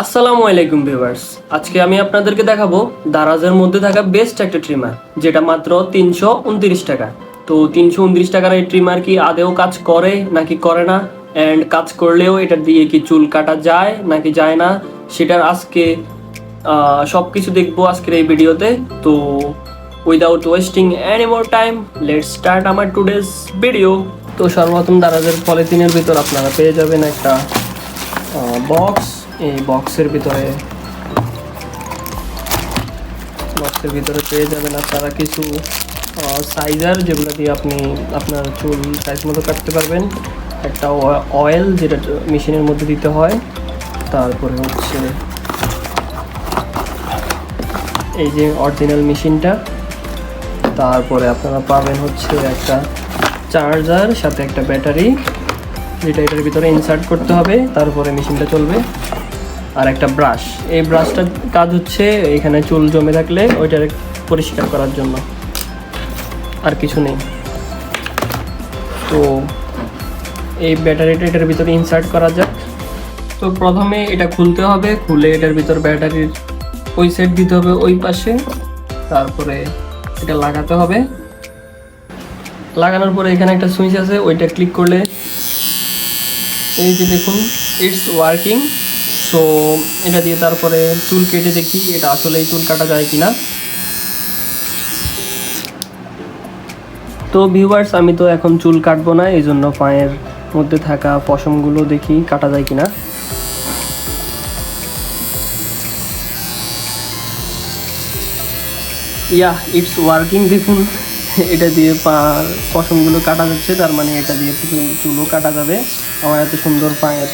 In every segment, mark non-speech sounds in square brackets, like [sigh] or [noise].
আসসালামু আলাইকুম ভিউয়ার্স। আজকে আমি আপনাদেরকে দেখাবো দারাজের মধ্যে থাকা বেস্ট একটা ট্রিমার যেটা মাত্র তিনশো উনত্রিশ টাকা। তো তিনশো উনত্রিশ টাকার এই ট্রিমার কি আদেও কাজ করে নাকি করে না? অ্যান্ড কাজ করলেও এটা দিয়ে কি চুল কাটা যায় নাকি যায় না? সেটার আজকে সব কিছু দেখব আজকের এই ভিডিওতে। তো without wasting any more time let start আমার টুডেজ ভিডিও তো সর্বপ্রথম দারাজের পলিথিনের ভিতর আপনারা পেয়ে যাবেন একটা বক্স এই বক্সের ভিতরে। বক্সের ভিতরে পেয়ে যাবেন আপনারা কিছু সাইজার যেগুলো দিয়ে আপনি আপনার চুল সাইজ মতো কাটতে পারবেন। একটা অয়েল যেটা মেশিনের মধ্যে দিতে হয়। তারপরে হচ্ছে এই যে অরিজিনাল মেশিনটা। তারপরে আপনারা পাবেন হচ্ছে একটা চার্জার সাথে একটা ব্যাটারি যেটা এটার ভিতরে ইনসার্ট করতে হবে, তারপরে মেশিনটা চলবে। আর একটা ব্রাশ এই ব্রাশটার কাজ হচ্ছে এখানে চুল জমে থাকলে ওইটার পরিষ্কার করার জন্য। আর কিছু নেই। তো এই ব্যাটারিটা এটার ভিতরে ইনসার্ট করা যাক। তো প্রথমে এটা খুলতে হবে, খুলে এটার ভিতর ব্যাটারির ওই সেট দিতে হবে ওই পাশে। তারপরে এটা লাগাতে হবে। লাগানোর পরে এখানে একটা সুইচ আছে, ওইটা ক্লিক করলে এই যে দেখুন ইটস ওয়ার্কিং সো এটা দিয়ে তারপরে চুল কেটে দেখি, এটা আসলেই চুল কাটা যায় কিনা। তো ভিউয়ার্স আমি তো এখন চুল কাটবো না, এই জন্য পায়ের মধ্যে থাকা পশমগুলো দেখি কাটা যায় কিনা। ইয়া ইটস ওয়ার্কিং দেখুন। [laughs] এটা দিয়ে পা, পশমগুলো কাটা যাচ্ছে, তার মানে এটা দিয়ে চুল- চুলও কাটা যাবে। আমার এত সুন্দর পায়ের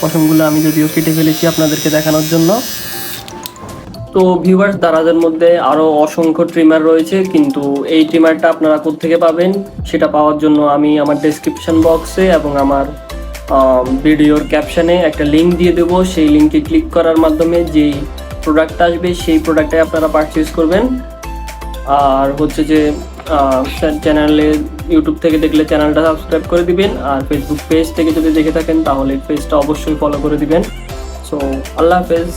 পশমগুলো আমি যদিও কেটে ফেলেছি আপনাদেরকে দেখানোর জন্য। তো ভিউয়ার্স দারাজের মধ্যে আরও অসংখ্য ট্রিমার রয়েছে, কিন্তু এই ট্রিমারটা আপনারা কোত্থেকে পাবেন সেটা পাওয়ার জন্য আমি আমার ডেসক্রিপশন বক্সে এবং আমার ভিডিওর ক্যাপশানে একটা লিঙ্ক দিয়ে দেবো। সেই লিঙ্কে ক্লিক করার মাধ্যমে যেই প্রোডাক্টটা আসবে, সেই প্রোডাক্টটাই আপনারা পারচেস করবেন। আর হচ্ছে যে চ্যানেলে ইউটিউব থেকে দেখলে চ্যানেলটা সাবস্ক্রাইব করে দিবেন আর ফেসবুক পেজ থেকে যদি দেখে থাকেন তাহলে পেজটা অবশ্যই ফলো করে দিবেন। সো আল্লাহ হাফেজ।